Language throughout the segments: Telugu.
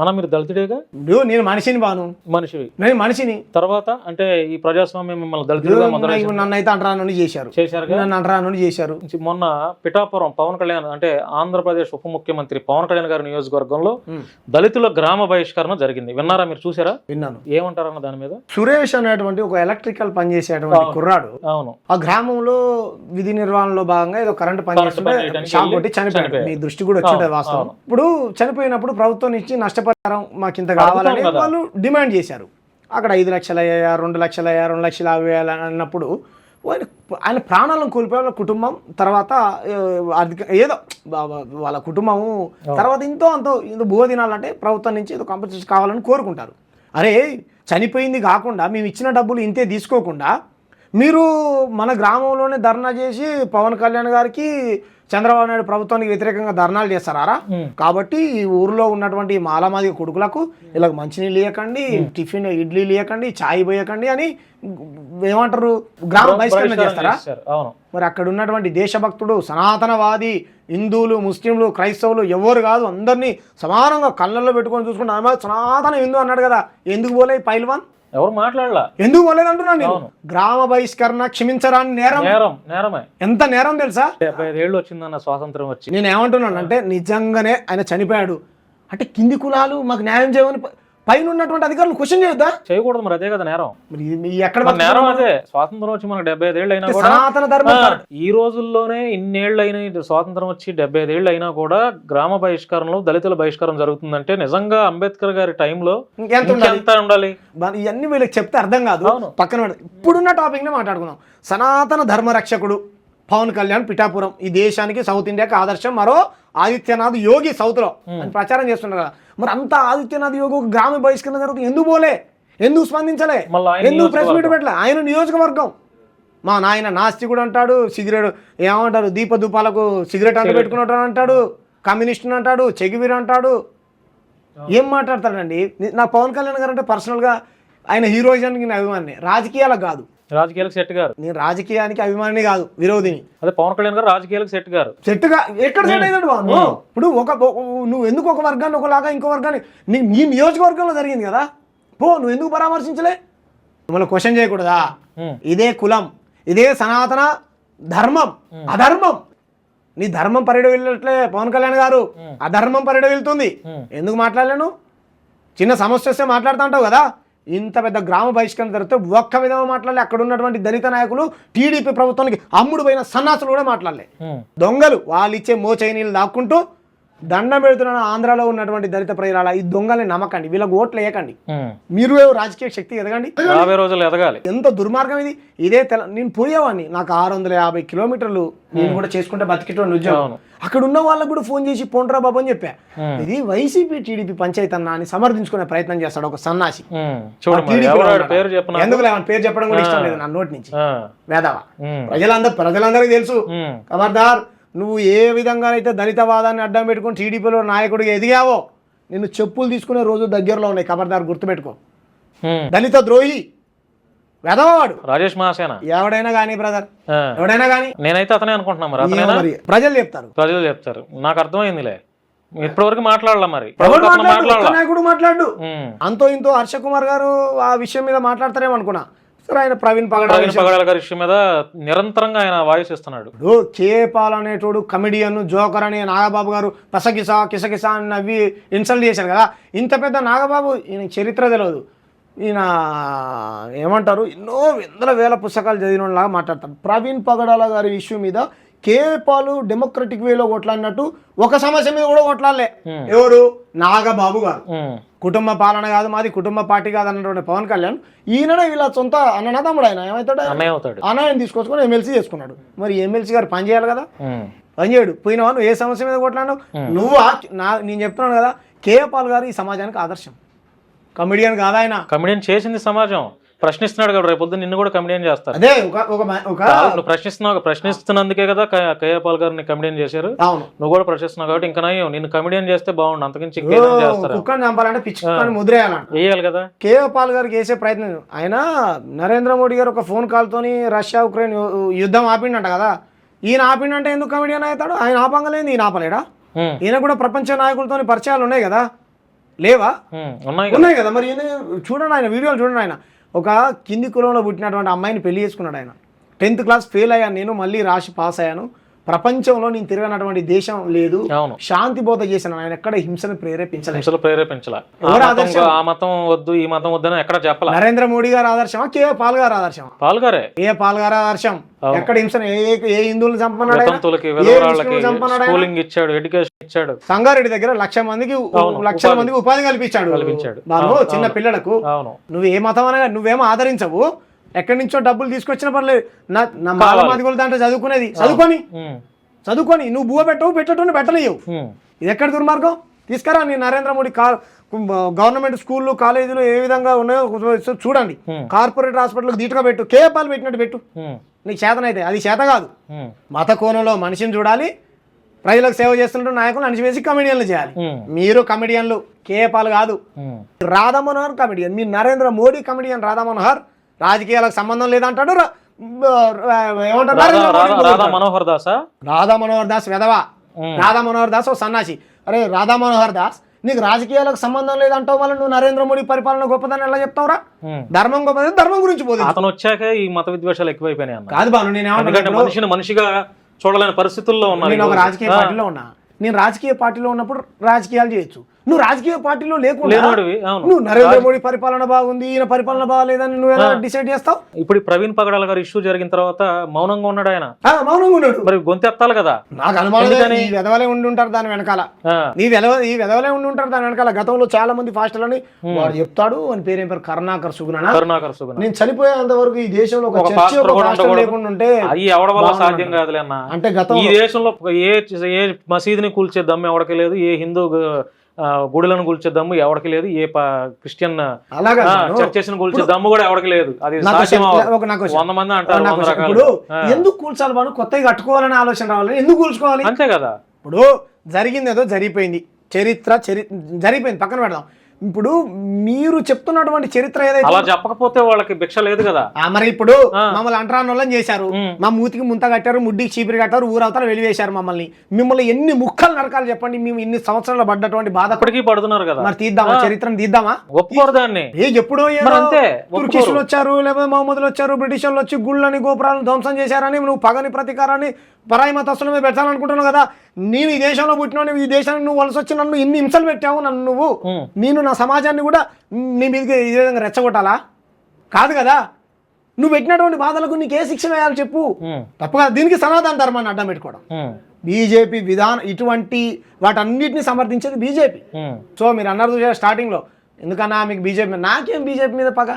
అన్న మీరు దళితుడేగా? నేను మనిషిని బాను. మనిషివి. నేను మనిషిని. తర్వాత అంటే ఈ ప్రజాస్వామ్యం మిమ్మల్ని దళితులుగా ఇప్పుడు నన్ను అయితే అంటరాను చేశారు. చేశారుగా? నన్ను అంటరాను చేశారు. మొన్న పిఠాపురం పవన్ కళ్యాణ్ అంటే ఆంధ్రప్రదేశ్ ఉప ముఖ్యమంత్రి పవన్ కళ్యాణ్ గారి నియోజకవర్గంలో. దళితుల గ్రామ బహిష్కరణ జరిగింది. విన్నారా మీరు? చూసారా విన్నాను. ఏమంటారన్న దాని మీద? సురేష్ అనేటువంటి ఒక ఎలక్ట్రికల్ పనిచేసేటువంటి కుర్రాడు. అవును. ఆ గ్రామంలో విధి నిర్వహణలో భాగంగా ఏదో కరెంట్ పని చేస్తుంటే పని షాక్ కొట్టి చనిపోయాడు. మీ దృష్టి కూడా వచ్చింటుంది అవును, వాస్తవం. ఇప్పుడు చనిపోయినప్పుడు ప్రభుత్వం నుంచి నష్టపరిహారం మాకు ఇంత కావాలని. వాళ్ళు డిమాండ్ చేశారు. అక్కడ ఐదు లక్షలు అయ్యా రెండు లక్షలు అయ్యా రెండు లక్షలు యాభై వేలు అన్నప్పుడు ఆయన ప్రాణాలను కోల్పోయి వాళ్ళ కుటుంబం తర్వాత ఆర్థిక ఏదో వాళ్ళ కుటుంబము తర్వాత ఇంతో అంతో ఇంత భూ తినాలంటే ప్రభుత్వం నుంచి ఏదో కంపెన్సేషన్ కావాలని కోరుకుంటారు. అరే చనిపోయింది కాకుండా మేము ఇచ్చిన డబ్బులు ఇంతే తీసుకోకుండా మీరు మన గ్రామంలోనే ధర్నా చేసి పవన్ కళ్యాణ్ గారికి చంద్రబాబు నాయుడు ప్రభుత్వానికి వ్యతిరేకంగా ధర్నాలు చేస్తారా. కాబట్టి ఈ ఊర్లో ఉన్నటువంటి మాలామాది కొడుకులకు ఇలా మంచినీళ్ళు ఇవ్వకండి టిఫిన్ ఇడ్లీలు ఇవ్వకండి చాయ్ పోయకండి అని ఏమంటారు? గ్రామ బహిష్కరణ చేస్తారా? మరి అక్కడ ఉన్నటువంటి దేశభక్తుడు సనాతనవాది హిందువులు ముస్లింలు క్రైస్తవులు ఎవరు కాదు అందరినీ సమానంగా కళ్ళల్లో పెట్టుకొని చూసుకుంటే "అమ్మ, సనాతన హిందూ అన్నాడు కదా ఎందుకు పోలే పైల్వాన్? ఎవరు మాట్లాడలా? ఎందుకు పోలేదు అంటున్నాను నేను. గ్రామ బహిష్కరణ క్షమించరాని నేరం. నేరం నేరమే. ఎంత నేరం తెలుసా? డెబ్బై ఐదేళ్ళు వచ్చిందన్న స్వాతంత్రం వచ్చి. నేను ఏమంటున్నాను అంటే నిజంగానే ఆయన చనిపోయాడు. అంటే కింది కులాలు మాకు న్యాయం చేయమని పైన ఉన్నటువంటి అధికారులు క్వశ్చన్ చేయొద్దా? చేయకూడదు మరి అదే కదా నేరం. ఎక్కడ నేరం అదే స్వాతంత్రం వచ్చి మనకు డెబ్బై ఐదేళ్ళు అయినా సనాతన ధర్మం ఈ రోజుల్లోనే ఇన్నేళ్ళు అయిన స్వాతంత్రం వచ్చి డెబ్బై ఐదేళ్ళు అయినా కూడా గ్రామ బహిష్కరణలో దళితుల బహిష్కరణ జరుగుతుందంటే నిజంగా అంబేద్కర్ గారి టైంలో ఇంకెంత ఉండాలి? ఇవన్నీ వీళ్ళకి చెప్తే అర్థం కాదు. పక్కన. ఇప్పుడున్న టాపిక్నే మాట్లాడుకుందాం. సనాతన ధర్మ రక్షకుడు పవన్ కళ్యాణ్ పిఠాపురం. ఈ దేశానికి సౌత్ ఇండియాకి ఆదర్శం. మరో ఆదిత్యనాథ్ యోగి సౌత్లో అని ప్రచారం చేస్తున్నారు కదా మరి అంత ఆదిత్యనాథ్ యోగి ఒక గ్రామ బహిష్కరణ జరుగుతుంది. ఎందుకు పోలే? ఎందుకు స్పందించలే? ఎందుకు ప్రెస్ మీట్. పెట్టలే? ఆయన నియోజకవర్గం. మా నాయన నాస్తికుడు అంటాడు సిగరెట్ ఏమంటారు? దీప ధూపాలకు సిగరెట్ అంట పెట్టుకున్నట్టు అంటాడు కమ్యూనిస్ట్ అంటాడు చెగివీరు అంటాడు. ఏం మాట్లాడతాడండి? ని- పవన్ కళ్యాణ్ గారు అంటే పర్సనల్గా ఆయన హీరోయిజానికి అభిమాని రాజకీయాలకు కాదు. రాజకీయాలకు సెట్ గారు. నేను రాజకీయానికి అభిమాని కాదు విరోధిని. అదే పవన్ కళ్యాణ్ గారు రాజకీయాలకు సెట్ గారు. సెట్గా ఎక్కడ సెట్ అయ్యాడు బాను ఇప్పుడు ఒక నువ్వు ఎందుకు ఒక వర్గాన్ని ఒకలాగా ఇంకో వర్గాన్ని నీ నియోజకవర్గంలో జరిగింది కదా? పో నువ్వు ఎందుకు పరామర్శించలే? మిమ్మల్ని క్వశ్చన్ చేయకూడదా. ఇదే కులం ఇదే సనాతన ధర్మం అధర్మం. నీ ధర్మం పరిడ వెళ్ళట్లే పవన్ కళ్యాణ్ గారు. అధర్మం పరిడ వెళ్తుంది. ఎందుకు మాట్లాడలేను? చిన్న సమస్య వస్తే మాట్లాడుతూ ఉంటావు కదా? ఇంత పెద్ద గ్రామ బహిష్కరణ జరిగితే ఒక్క విధంగా మాట్లాడలే అక్కడ ఉన్నటువంటి దళిత నాయకులు టీడీపీ ప్రభుత్వానికి అమ్ముడు పోయిన సన్నాసులు కూడా మాట్లాడలే. దొంగలు వాళ్ళు ఇచ్చే మోచై నీళ్ళు దాక్కుంటూ దండం పెడుతున్న ఆంధ్రాలో ఉన్నటువంటి దళిత ప్రజల ఈ దొంగల్ని నమ్మకండి వీళ్ళకి ఓట్లు వేయకండి. మీరు రాజకీయ శక్తి ఎదగండి? రాబోయే రోజులు ఎదగాలి. ఎంత దుర్మార్గం ఇది? ఇదే తెల నేను పోయేవాడిని. నాకు ఆరు వందల యాభై కిలోమీటర్లు నేను కూడా చేసుకుంటే బతికేటోని ఉద్యోగం. అక్కడ ఉన్న వాళ్ళకు కూడా ఫోన్ చేసి పోండ్రా బాబు అని చెప్పా. ఇది వైసీపీ టీడీపీ పంచాయతీ అన్న అని సమర్థించుకునే ప్రయత్నం చేస్తాడు ఒక సన్నాసి. ఎందుకు పేరు చెప్పడం కూడా ఇష్టం లేదు నా నోటి నుంచి. వేదవ? ప్రజలందరూ ప్రజలందరికీ తెలుసు. ఖబర్దార్ నువ్వు ఏ విధంగా అయితే దళితవాదాన్ని అడ్డం పెట్టుకుని టీడీపీలో నాయకుడిగా ఎదిగావో నిన్ను చెప్పులు తీసుకునే రోజు దగ్గరలో ఉన్నాయి. ఖబర్దార్ గుర్తుపెట్టుకో. దళిత ద్రోహి వెదవవాడు రాజేష్ మహాసేన. ఎవడైనా కానీ బ్రదర్. ఎవడైనా కానీ నేనైతే అతనే అనుకుంటున్నా మరి. ప్రజలు చెప్తారు. ప్రజలు చెప్తారు. నాకు అర్థమైందిలే. ఇప్పటివరకు మాట్లాడాల మరి? నాయకుడు మాట్లాడు. అంతో ఇంతో హర్ష కుమార్ గారు ఆ విషయం మీద మాట్లాడతారేమో అనుకున్నా. సరే ఆయన ప్రవీణ్ పగడ ప్రవీణ్ పగడాల గారి విషయం మీద నిరంతరంగా ఆయన వాయిస్ ఇస్తున్నాడు ఇప్పుడు కేపాల్ అనేటోడు కమెడియన్ జోకర్ అని నాగబాబు గారు పసకిసా కిసకిసా అని నవ్వి ఇన్సల్ట్ చేశారు కదా. ఇంత పెద్ద నాగబాబు ఈయన చరిత్ర తెలియదు ఈయన ఏమంటారు? ఎన్నో వందల వేల పుస్తకాలు చదివిన లాగా మాట్లాడతారు. ప్రవీణ్ పగడాల గారి ఇష్యూ మీద కేపాలు డెమోక్రటిక్ వేలో కొట్లాడినట్టు ఒక సమస్య మీద కూడా కొట్లాడలే. ఎవరు? నాగబాబు గారు. కుటుంబ పాలన కాదు మాది కుటుంబ పార్టీ కాదు అన్నటువంటి పవన్ కళ్యాణ్ ఈయననే వీళ్ళ సొంత అన్న తమ్ముడు ఆయన? ఏమవుతాడు అన్నయ్యని తీసుకొచ్చుకొని ఎమ్మెల్సీ చేసుకున్నాడు. మరి ఎమ్మెల్సీ గారు పని చేయాలి కదా? ఉమ్. పని చేయడు. పోయినవా? నువ్వు ఏ సమస్య మీద కొట్లాడినావు? నువ్వు నా నేను చెప్తున్నాను కదా కేఏ పాల్ గారు ఈ సమాజానికి ఆదర్శం. కమెడియన్ కాదా ఆయన. కమెడియన్ చేసింది సమాజం. ప్రశ్నిస్తున్నాడు కదా రేపు నిన్ను కూడా కమెడియన్ చేస్తారు. అదే నువ్వు ప్రశ్నిస్తున్నావు ప్రశ్నిస్తున్నందుకే కదా కయ్యపాల్ గారిని కమెడియన్ చేశారు. నువ్వు కూడా ప్రశ్నిస్తున్నావు కాబట్టి ఇంకా నయం నిన్ను కమెడియన్ చేస్తే బాగుండు అంతకించి చేస్తారు? వేయాలి కదా. కేఏ పాల్ గారికి వేసే ప్రయత్నం ఆయన నరేంద్ర మోడీ గారు ఒక ఫోన్ కాల్తోని రష్యా ఉక్రెయిన్ యుద్ధం ఆపిండంట కదా. ఈయన ఆపిండంటే ఎందుకు కమెడియన్ అవుతాడు? ఆయన ఆపంగలేదు ఈయన ఆపలేడా. ఈయన కూడా ప్రపంచ నాయకులతో పరిచయాలు ఉన్నాయి కదా. లేవా? ఉన్నాయి కదా. మరి చూడండి ఆయన వీడియోలు చూడండి ఆయన. ఒక కింది కులంలో పుట్టినటువంటి అమ్మాయిని పెళ్ళి చేసుకున్నాడు ఆయన. టెన్త్ క్లాస్ ఫెయిల్ అయ్యాను నేను మళ్ళీ రాసి పాస్ అయ్యాను. ప్రపంచంలో నేను తిరగనటువంటి దేశం లేదు. శాంతి బోధ చేశాను. ఆయన ఎక్కడ హింసను ప్రేరేపించలేదు. హింసలు ప్రేరేపించాల. ఆ మతం వద్దు ఈ మతం వద్దని ఎక్కడ చెప్పాల? నరేంద్ర మోడీ గారు ఆదర్శమా? కే పాల్ గారు ఆదర్శమా? పాల్గారే ఏ పాల్ గారు ఆదర్శం? ఎక్కడ హింసను? ఏ ఏ- ఆయన? స్కూలింగ్ ఇచ్చాడు ఎడ్యుకేషన్ ఇచ్చాడు. సంగారెడ్డి దగ్గర లక్ష మందికి లక్షల మందికి ఉపాధి కల్పించాడు. కల్పించాడు. చిన్న పిల్లలకు అవును. నువ్వు ఏ మతం అనగా నువ్వేమో ఆదరించవు. ఎక్కడి నుంచో డబ్బులు తీసుకొచ్చిన పర్లేదు. నా దాంట్లో చదువుకునేది. చదువుకొని. చదువుకొని. నువ్వు బువ్వ పెట్టవు పెట్టటం పెట్టలేవు ఇది ఎక్కడ దుర్మార్గం? తీసుకురా నీ నరేంద్ర మోడీ కా గవర్నమెంట్ స్కూళ్ళు కాలేజీలు ఏ విధంగా ఉన్నాయో చూడండి. కార్పొరేట్ హాస్పిటల్కి దీటుగా పెట్టు. కేపాలు పెట్టినట్టు పెట్టు. నీకు చేతనైతే అది చేత కాదు. మత కోణంలో మనిషిని చూడాలి. ప్రజలకు సేవ చేస్తున్న నాయకులు అణిచివేసి కమెడియన్లు చేయాలి. మీరు కమెడియన్లు కేపాలు కాదు. ఉమ్. రాధా మనోహర్ కమెడియన్ మీ నరేంద్ర మోడీ కమెడియన్ రాధా మనోహర్. రాజకీయాలకు సంబంధం లేదంటాడు ఏమంటారు రాధా మనోహర్ దాసా? రాధా మనోహర్ దాస్ వెధవా. రాధా మనోహర్ దాస్ ఓ సన్నాసి. అరే రాధా మనోహర్ దాస్ నీకు రాజకీయాలకు సంబంధం లేదంటావు వల్ల నువ్వు నరేంద్ర మోడీ పరిపాలన గొప్పదని ఎలా చెప్తావురా. ధర్మం గొప్పదని ధర్మం గురించి పోదు అతను వచ్చాక ఈ మత విద్వేషాలు ఎక్కువైపోయినాయి కాదు బాను నేను మనిషిని మనిషిగా చూడలేని పరిస్థితుల్లో ఉన్నారు నేను ఒక. రాజకీయ పార్టీలో ఉన్నా. నేను రాజకీయ పార్టీలో ఉన్నప్పుడు రాజకీయాలు చేయొచ్చు. నువ్వు రాజకీయ పార్టీలో లేకుండా. నువ్వు నరేంద్ర మోడీ పరిపాలన బాగుంది ఈయన పరిపాలన బాగాలేదని నువ్వు ఎలా డిసైడ్ చేస్తావు? ఇప్పుడు ప్రవీణ్ పగడాల గారు ఇష్యూ జరిగిన తర్వాత మౌనంగా ఉన్నాడు ఆయన. మౌనంగా ఉన్నాడు. మరి గొంతెత్తాలి కదా. నాకు అనుమానం ఈ వెధవలే ఉండి ఉంటారు దాని వెనకాల. నీ వెలవ ఈ వెధవలే ఉండి ఉంటారు దాని వెనకాల. గతంలో చాలా మంది ఫాస్టర్లని వాడు చెప్తాడు అని పేరేం పేరు? కరుణాకర్ సుగుణ కరుణాకర్ సుగుణ. నేను చనిపోయేంత వరకు ఈ దేశంలో ఒక చర్చి. లేకుండా ఉంటే అవి ఎవడ వల్ల సాధ్యం కాదులే అన్న. అంటే గతం ఈ దేశంలో ఏ ఏ మసీదుని కూల్చే దమ్ము ఎవడికి లేదు. ఏ హిందూ గుడులను కూల్చే దమ్ము ఎవడికి లేదు ఏ క్రిస్టియన్ అలాగా చర్చెస్ కూల్చే దమ్ము కూడా ఎవడికి లేదు. అది. వంద మంది అంటారు ఎందుకు కూల్చాలి మనం? కొత్తగా కట్టుకోవాలని ఆలోచన రావాలి. ఎందుకు కూల్చుకోవాలి? అంతే కదా. ఇప్పుడు జరిగింది ఏదో జరిగిపోయింది. చరిత్ర చరి జరిగిపోయింది. పక్కన పెడదాం. ఇప్పుడు మీరు చెప్తున్నటువంటి చరిత్ర ఏదైతే అలా చెప్పకపోతే వాళ్ళకి భిక్ష లేదు కదా. మరి ఇప్పుడు. మమ్మల్ని అంటరానోళ్ళని చేశారు. ఉమ్. మా మూతికి ముంత కట్టారు ముడ్డికి చీపిరి కట్టారు ఊరవతల వెలివేశారు మమ్మల్ని. మిమ్మల్ని ఎన్ని ముక్కలు నరకాలి చెప్పండి మేము ఇన్ని సంవత్సరాలు పడ్డటువంటి బాధ. అప్పటికీ పడుతున్నారు కదా. మరి తీద్దామా? చరిత్రను తీద్దామా? ఒప్పుకోరు దాన్ని. ఏ ఎప్పుడో అంతే, తుర్కిషులు వచ్చారు లేకపోతే మహమ్మదులు వచ్చారు బ్రిటిష్ వాళ్ళు వచ్చి గుళ్ళని గోపురాలను ధ్వంసం చేశారని నువ్వు పగని ప్రతీకారాన్ని పరాయి మతస్థుల మీద పెట్టాలనుకుంటున్నావు కదా నేను ఈ దేశంలో పుట్టినావు ఈ దేశానికి నువ్వు వలస వచ్చి నన్ను ఇన్ని హింసలు పెట్టావు నన్ను నువ్వు. నేను నా సమాజాన్ని కూడా నీ మీదకి ఈ విధంగా రెచ్చగొట్టాలా? కాదు కదా? నువ్వు పెట్టినటువంటి బాధలకు నీకు ఏ శిక్ష వేయాలి చెప్పు. తప్పు కదా. దీనికి సనాతన ధర్మాన్ని అడ్డం పెట్టుకోవడం. బీజేపీ విధానం ఇటువంటి వాటన్నిటిని సమర్థించేది బీజేపీ. సో మీరు అన్నారు చూసారా స్టార్టింగ్లో? ఎందుకన్నా మీకు బీజేపీ నాకేం బీజేపీ మీద పగ?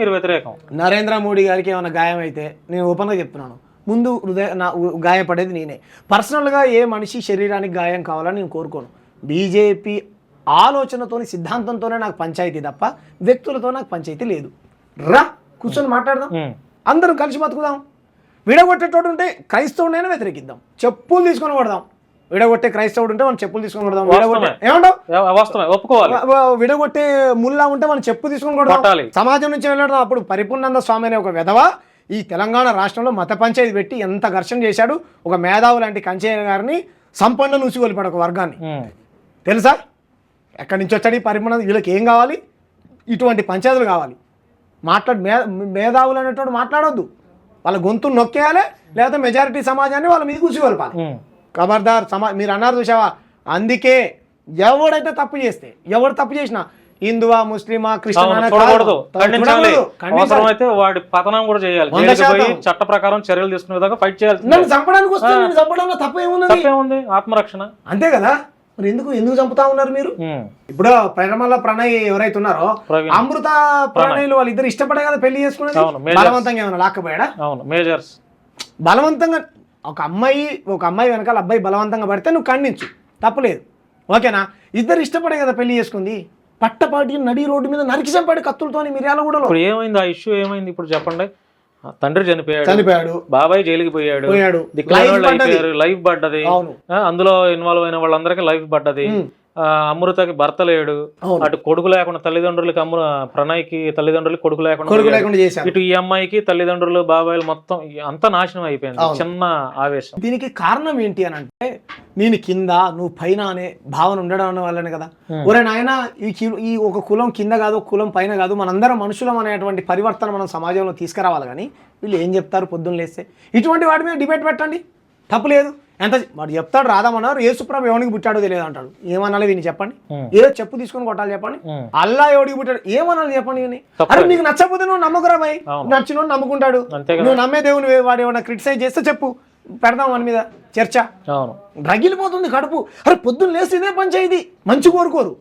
మీరు వ్యతిరేకం. నరేంద్ర మోడీ గారికి ఏమైనా గాయం అయితే నేను ఓపెన్గా చెప్తున్నాను. ముందు హృదయ నా గాయపడేది నేనే. పర్సనల్గా ఏ మనిషి శరీరానికి గాయం కావాలని నేను కోరుకోను. బీజేపీ ఆలోచనతోని సిద్ధాంతంతోనే నాకు పంచాయతీ తప్ప వ్యక్తులతో నాకు పంచాయతీ లేదు. రా కూర్చొని మాట్లాడదాం. అందరం కలిసి బతుకుదాం. విడగొట్టేటోడు ఉంటే క్రైస్తవుడైనా వ్యతిరేకిద్దాం. చెప్పులు తీసుకొని కొడదాం విడగొట్టే క్రైస్తవుడు ఉంటే మనం చెప్పులు తీసుకొని కొడదాం విడగొట్టే. ఏమంటావు? ఒప్పుకోవాలి. విడగొట్టే ముల్లా ఉంటే మనం చెప్పు తీసుకొని కొడదాం. సమాజం నుంచి వెళ్ళడం అప్పుడు పరిపూర్ణానంద స్వామి అనే ఒక విధవ ఈ తెలంగాణ రాష్ట్రంలో మత పంచాయతీ పెట్టి ఎంత ఘర్షణ చేశాడు ఒక మేధావు లాంటి కంచయ్య గారిని సంపన్న నూసిగొలిపాడు ఒక వర్గాన్ని. తెలుసా? ఎక్కడి నుంచి వచ్చాడు ఈ పరిమాణం వీళ్ళకి ఏం కావాలి? ఇటువంటి పంచాయతీలు కావాలి. మాట్లాడు మే మేధావులు అనేటోడు మాట్లాడొద్దు. వాళ్ళ గొంతు నొక్కేయాలి లేకపోతే మెజారిటీ సమాజాన్ని వాళ్ళ మీద కూర్చోగలపాలి ఖబర్దార్ సమా మీరు అన్నారు చూసావా అందుకే ఎవడైతే తప్పు చేస్తే ఎవడు తప్పు చేసినా హిందువా ముస్లిమా క్రిస్టియన్ చూడకూడదు. ఖండించాలి. అవసరమైతే వాడి పతనం కూడా చేయాలి. పోయి. చట్ట ప్రకారం చర్యలు తీసుకునే విధంగా ఫైట్ చేయాలి నన్ను చంపడానికి వస్తే నేను చంపడంలో తప్పు ఏమున్నది తప్పేముంది? ఆత్మరక్షణ. అంతే కదా? మరి ఎందుకు ఎందుకు చంపుతా ఉన్నారు మీరు? ఇప్పుడు ప్రణమల ప్రణయ్ ఎవరైతే ఉన్నారో. అమృత ప్రణయ్లు వాళ్ళిద్దరు ఇష్టపడే కదా పెళ్ళి చేసుకునేది? majors. బలవంతంగా ఏమైనా లాక్కపోయాడా? అవును మేజర్స్. బలవంతంగా ఒక అమ్మాయి ఒక అమ్మాయి వెనకాల అబ్బాయి బలవంతంగా పడితే నువ్వు ఖండించు. తప్పులేదు. ఓకేనా? ఇద్దరు ఇష్టపడే కదా పెళ్ళి చేసుకుంది? పట్టపాటి నడి రోడ్డు మీద నరికి చంపాడు కత్తులతోని మిర్యాలగూడలో. ఇప్పుడు ఏమైంది? ఆ ఇష్యూ ఏమైంది? ఇప్పుడు చెప్పండి. తండ్రి చనిపోయాడు. చనిపోయాడు. బాబాయ్ జైలుకి పోయాడు. పోయాడు. లైఫ్ పడ్డది. అందులో ఇన్వాల్వ్ అయిన వాళ్ళందరికీ లైఫ్ పడ్డది. అమృతకి భర్త లేడు. అటు కొడుకు లేకుండా తల్లిదండ్రులకి అమృ ప్రణయ్కి తల్లిదండ్రులకి కొడుకు లేకుండా ఇటు ఈ అమ్మాయికి తల్లిదండ్రులు బాబాయిలు మొత్తం అంతా నాశనం అయిపోయింది. చిన్న ఆవేశం. దీనికి కారణం ఏంటి అని అంటే నేను కింద నువ్వు పైన అనే భావన ఉండడం వల్లనే కదా. ఒరే నాయన ఈ ఈ ఒక కులం కింద కాదు కులం పైన కాదు మనందరం మనుషులం అనేటువంటి పరివర్తన మనం సమాజంలో తీసుకురావాలి కానీ వీళ్ళు ఏం చెప్తారు? పొద్దున్న లేస్తే. ఇటువంటి వాటి మీద డిబేట్ పెట్టండి. తప్పు లేదు. ఎంత వాడు చెప్తాడు రాదామన్నారు ఏసుప్రభు ఎవరికి పుట్టాడో తెలియదు అంటాడు. ఏమనాలి విని చెప్పండి. ఏదో చెప్పు తీసుకొని కొట్టాలి చెప్పండి. అల్లా ఎవడికి పుట్టాడు? ఏమనాలి చెప్పండి విని. అరే నీకు నచ్చకపోతే నువ్వు నమ్మకురా భయ్? అవును. నచ్చినోడు నమ్ముకుంటాడు. నువ్వు నమ్మే దేవుని వాడు ఏమైనా క్రిటిసైజ్ చేస్తే చెప్పు. పెడదాం మన మీద చర్చ. రగిలిపోతుంది కడుపు. అరే పొద్దున్న లేసి ఇదే పని చేయది మంచి కోరుకోరు.